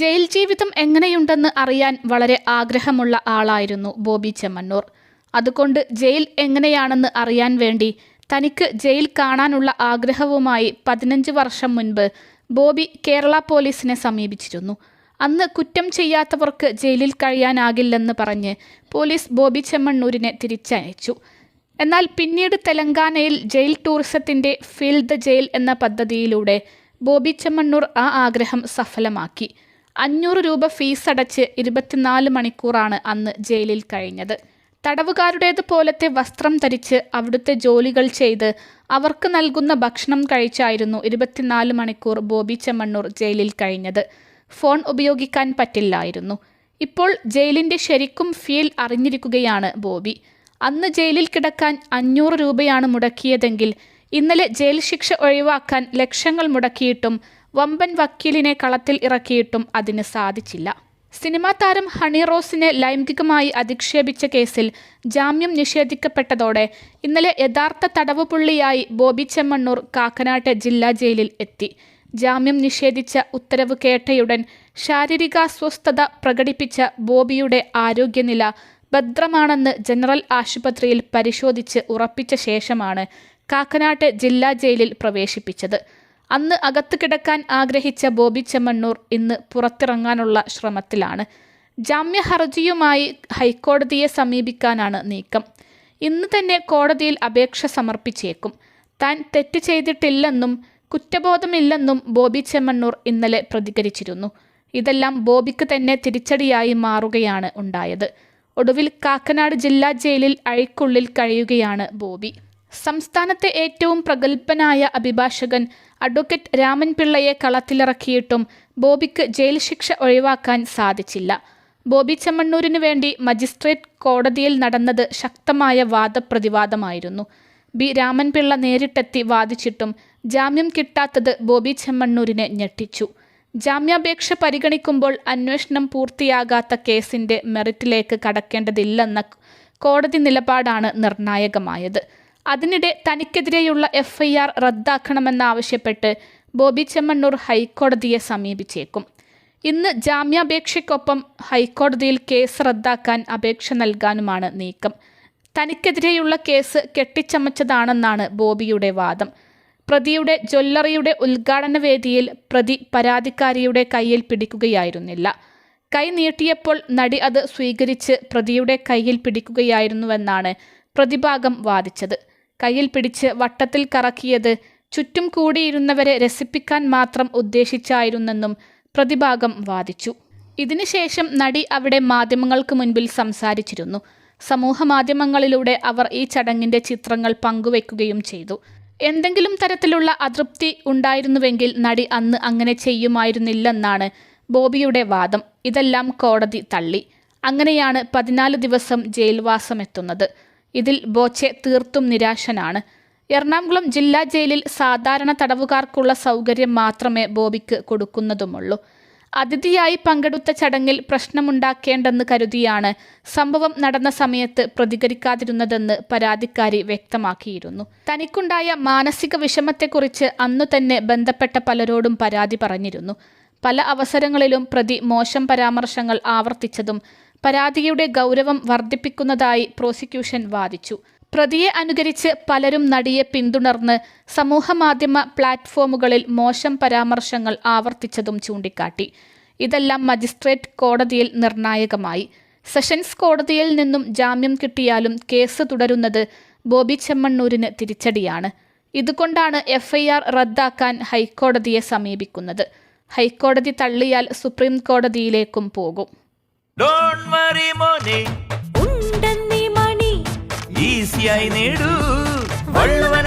Jail ജീവിതം എങ്ങനെയുണ്ടെന്ന് അറിയാൻ വളരെ ആഗ്രഹമുള്ള ആളായിരുന്നു ബോബി ചെമ്മണ്ണൂർ അതുകൊണ്ട് ജയിൽ എങ്ങനെയാണെന്ന് അറിയാൻ വേണ്ടി തനിക്ക് ജയിൽ കാണാനുള്ള ആഗ്രഹവുമായി പതിനഞ്ച് വർഷം മുൻപ് ബോബി കേരള പോലീസിനെ സമീപിച്ചിരുന്നു. അന്ന് കുറ്റം ചെയ്യാത്തവർക്ക് ജയിലിൽ കഴിയാനാകില്ലെന്ന് പറഞ്ഞ് പോലീസ് ബോബി ചെമ്മണ്ണൂരിനെ തിരിച്ചയച്ചു. എന്നാൽ പിന്നീട് തെലങ്കാനയിൽ ജയിൽ ടൂറിസത്തിന്റെ ഫീൽഡ് ജയിൽ എന്ന പദ്ധതിയിലൂടെ ബോബി ചെമ്മണ്ണൂർ ആ ആഗ്രഹം സഫലമാക്കി. അഞ്ഞൂറ് രൂപ ഫീസ് അടച്ച് ഇരുപത്തിനാല് മണിക്കൂറാണ് അന്ന് ജയിലിൽ കഴിഞ്ഞത്. തടവുകാരുടേത് പോലത്തെ വസ്ത്രം ധരിച്ച് അവിടുത്തെ ജോലികൾ ചെയ്ത് അവർക്ക് നൽകുന്ന ഭക്ഷണം കഴിച്ചായിരുന്നു ഇരുപത്തിനാല് മണിക്കൂർ ബോബി ചെമ്മണ്ണൂർ ജയിലിൽ കഴിഞ്ഞത്. ഫോൺ ഉപയോഗിക്കാൻ പറ്റില്ലായിരുന്നു. ഇപ്പോൾ ജയിലിന്റെ ശരിക്കും ഫീൽ അറിഞ്ഞിരിക്കുകയാണ് ബോബി. അന്ന് ജയിലിൽ കിടക്കാൻ അഞ്ഞൂറ് രൂപയാണ് മുടക്കിയതെങ്കിൽ ഇന്നലെ ജയിൽ ശിക്ഷ ഒഴിവാക്കാൻ ലക്ഷങ്ങൾ മുടക്കിയിട്ടും വമ്പൻ വക്കീലിനെ കളത്തിൽ ഇറക്കിയിട്ടും അതിന് സാധിച്ചില്ല. സിനിമാ താരം ഹണി റോസിനെ ലൈംഗികമായി അധിക്ഷേപിച്ച കേസിൽ ജാമ്യം നിഷേധിക്കപ്പെട്ടതോടെ ഇന്നലെ യഥാർത്ഥ തടവുപുള്ളിയായി ബോബി ചെമ്മണ്ണൂർ കാക്കനാട്ട് ജില്ലാ ജയിലിൽ എത്തി. ജാമ്യം നിഷേധിച്ച ഉത്തരവ് കേട്ടയുടൻ ശാരീരികാസ്വസ്ഥത പ്രകടിപ്പിച്ച ബോബിയുടെ ആരോഗ്യനില ഭദ്രമാണെന്ന് ജനറൽ ആശുപത്രിയിൽ പരിശോധിച്ച് ഉറപ്പിച്ച ശേഷമാണ് കാക്കനാട്ട് ജില്ലാ ജയിലിൽ പ്രവേശിപ്പിച്ചത്. അന്ന് അകത്ത് കിടക്കാൻ ആഗ്രഹിച്ച ബോബി ചെമ്മണ്ണൂർ ഇന്ന് പുറത്തിറങ്ങാനുള്ള ശ്രമത്തിലാണ്. ജാമ്യ ഹർജിയുമായി ഹൈക്കോടതിയെ സമീപിക്കാനാണ് നീക്കം. ഇന്ന് തന്നെ കോടതിയിൽ അപേക്ഷ സമർപ്പിച്ചേക്കും. താൻ തെറ്റ് ചെയ്തിട്ടില്ലെന്നും കുറ്റബോധമില്ലെന്നും ബോബി ചെമ്മണ്ണൂർ ഇന്നലെ പ്രതികരിച്ചിരുന്നു. ഇതെല്ലാം ബോബിക്ക് തന്നെ തിരിച്ചടിയായി മാറുകയാണ് ഉണ്ടായത്. ഒടുവിൽ കാക്കനാട് ജില്ലാ ജയിലിൽ അഴിക്കുള്ളിൽ കഴിയുകയാണ് ബോബി. സംസ്ഥാനത്തെ ഏറ്റവും പ്രഗത്ഭനായ അഭിഭാഷകൻ അഡ്വക്കേറ്റ് രാമൻപിള്ളയെ കളത്തിലിറക്കിയിട്ടും ബോബിക്ക് ജയിൽ ശിക്ഷ ഒഴിവാക്കാൻ സാധിച്ചില്ല. ബോബി ചെമ്മണ്ണൂരിനു വേണ്ടി മജിസ്ട്രേറ്റ് കോടതിയിൽ നടന്നത് ശക്തമായ വാദപ്രതിവാദമായിരുന്നു. ബി രാമൻപിള്ള നേരിട്ടെത്തി വാദിച്ചിട്ടും ജാമ്യം കിട്ടാത്തത് ബോബി ചെമ്മണ്ണൂരിനെ ഞെട്ടിച്ചു. ജാമ്യാപേക്ഷ പരിഗണിക്കുമ്പോൾ അന്വേഷണം പൂർത്തിയാകാത്ത കേസിന്റെ മെറിറ്റിലേക്ക് കടക്കേണ്ടതില്ലെന്ന കോടതി നിലപാടാണ് നിർണായകമായത്. അതിനിടെ തനിക്കെതിരെയുള്ള എഫ് ഐ ആർ റദ്ദാക്കണമെന്നാവശ്യപ്പെട്ട് ബോബി ചെമ്മണ്ണൂർ ഹൈക്കോടതിയെ സമീപിച്ചേക്കും. ഇന്ന് ജാമ്യാപേക്ഷയ്ക്കൊപ്പം ഹൈക്കോടതിയിൽ കേസ് റദ്ദാക്കാൻ അപേക്ഷ നൽകാനുമാണ് നീക്കം. തനിക്കെതിരെയുള്ള കേസ് കെട്ടിച്ചമച്ചതാണെന്നാണ് ബോബിയുടെ വാദം. പ്രതിയുടെ ജ്വല്ലറിയുടെ ഉദ്ഘാടന വേദിയിൽ പ്രതി പരാതിക്കാരിയുടെ കയ്യിൽ പിടിക്കുകയായിരുന്നില്ല. കൈ നീട്ടിയപ്പോൾ നടി അത് സ്വീകരിച്ച് പ്രതിയുടെ കയ്യിൽ പിടിക്കുകയായിരുന്നുവെന്നാണ് പ്രതിഭാഗം വാദിച്ചത്. കയ്യിൽ പിടിച്ച് വട്ടത്തിൽ കറക്കിയത് ചുറ്റും കൂടിയിരുന്നവരെ രസിപ്പിക്കാൻ മാത്രം ഉദ്ദേശിച്ചായിരുന്നെന്നും പ്രതിഭാഗം വാദിച്ചു. ഇതിനുശേഷം നടി അവിടെ മാധ്യമങ്ങൾക്ക് മുൻപിൽ സംസാരിച്ചിരുന്നു. സമൂഹ മാധ്യമങ്ങളിലൂടെ അവർ ഈ ചടങ്ങിന്റെ ചിത്രങ്ങൾ പങ്കുവെക്കുകയും ചെയ്തു. എന്തെങ്കിലും തരത്തിലുള്ള അതൃപ്തി ഉണ്ടായിരുന്നുവെങ്കിൽ നടി അന്ന് അങ്ങനെ ചെയ്യുമായിരുന്നില്ലെന്നാണ് ബോബിയുടെ വാദം. ഇതെല്ലാം കോടതി തള്ളി. അങ്ങനെയാണ് പതിനാല് ദിവസം ജയിൽവാസം എത്തുന്നത് ഇതിൽ ബോച്ചെ തീർത്തും നിരാശനാണ്. എറണാകുളം ജില്ലാ ജയിലിൽ സാധാരണ തടവുകാർക്കുള്ള സൗകര്യം മാത്രമേ ബോബിക്ക് കൊടുക്കുന്നതുമുള്ളൂ. അതിഥിയായി പങ്കെടുത്ത ചടങ്ങിൽ പ്രശ്നമുണ്ടാക്കേണ്ടെന്ന് കരുതിയാണ് സംഭവം നടന്ന സമയത്ത് പ്രതികരിക്കാതിരുന്നതെന്ന് പരാതിക്കാരി വ്യക്തമാക്കിയിരുന്നു. തനിക്കുണ്ടായ മാനസിക വിഷമത്തെക്കുറിച്ച് അന്നു തന്നെ ബന്ധപ്പെട്ട പലരോടും പരാതി പറഞ്ഞിരുന്നു. പല അവസരങ്ങളിലും പ്രതി മോശം പരാമർശങ്ങൾ ആവർത്തിച്ചതും പരാതിയുടെ ഗൗരവം വർദ്ധിപ്പിക്കുന്നതായി പ്രോസിക്യൂഷൻ വാദിച്ചു. പ്രതിയെ അനുകരിച്ച് പലരും നടിയെ പിന്തുണർന്ന് സമൂഹമാധ്യമ പ്ലാറ്റ്ഫോമുകളിൽ മോശം പരാമർശങ്ങൾ ആവർത്തിച്ചതും ചൂണ്ടിക്കാട്ടി. ഇതെല്ലാം മജിസ്ട്രേറ്റ് കോടതിയിൽ നിർണായകമായി. സെഷൻസ് കോടതിയിൽ നിന്നും ജാമ്യം കിട്ടിയാലും കേസ് തുടരുന്നത് ബോബി ചെമ്മണ്ണൂരിന് തിരിച്ചടിയാണ്. ഇതുകൊണ്ടാണ് എഫ്ഐആർ റദ്ദാക്കാൻ ഹൈക്കോടതിയെ സമീപിക്കുന്നത്. ഹൈക്കോടതി തള്ളിയാൽ സുപ്രീം കോടതിയിലേക്കും പോകും. ഡോണ്ട് വറി മോനെ. ഉണ്ടെന്നീ മണി. ഈസിയായി നേടൂ. വള്ളുവനാട്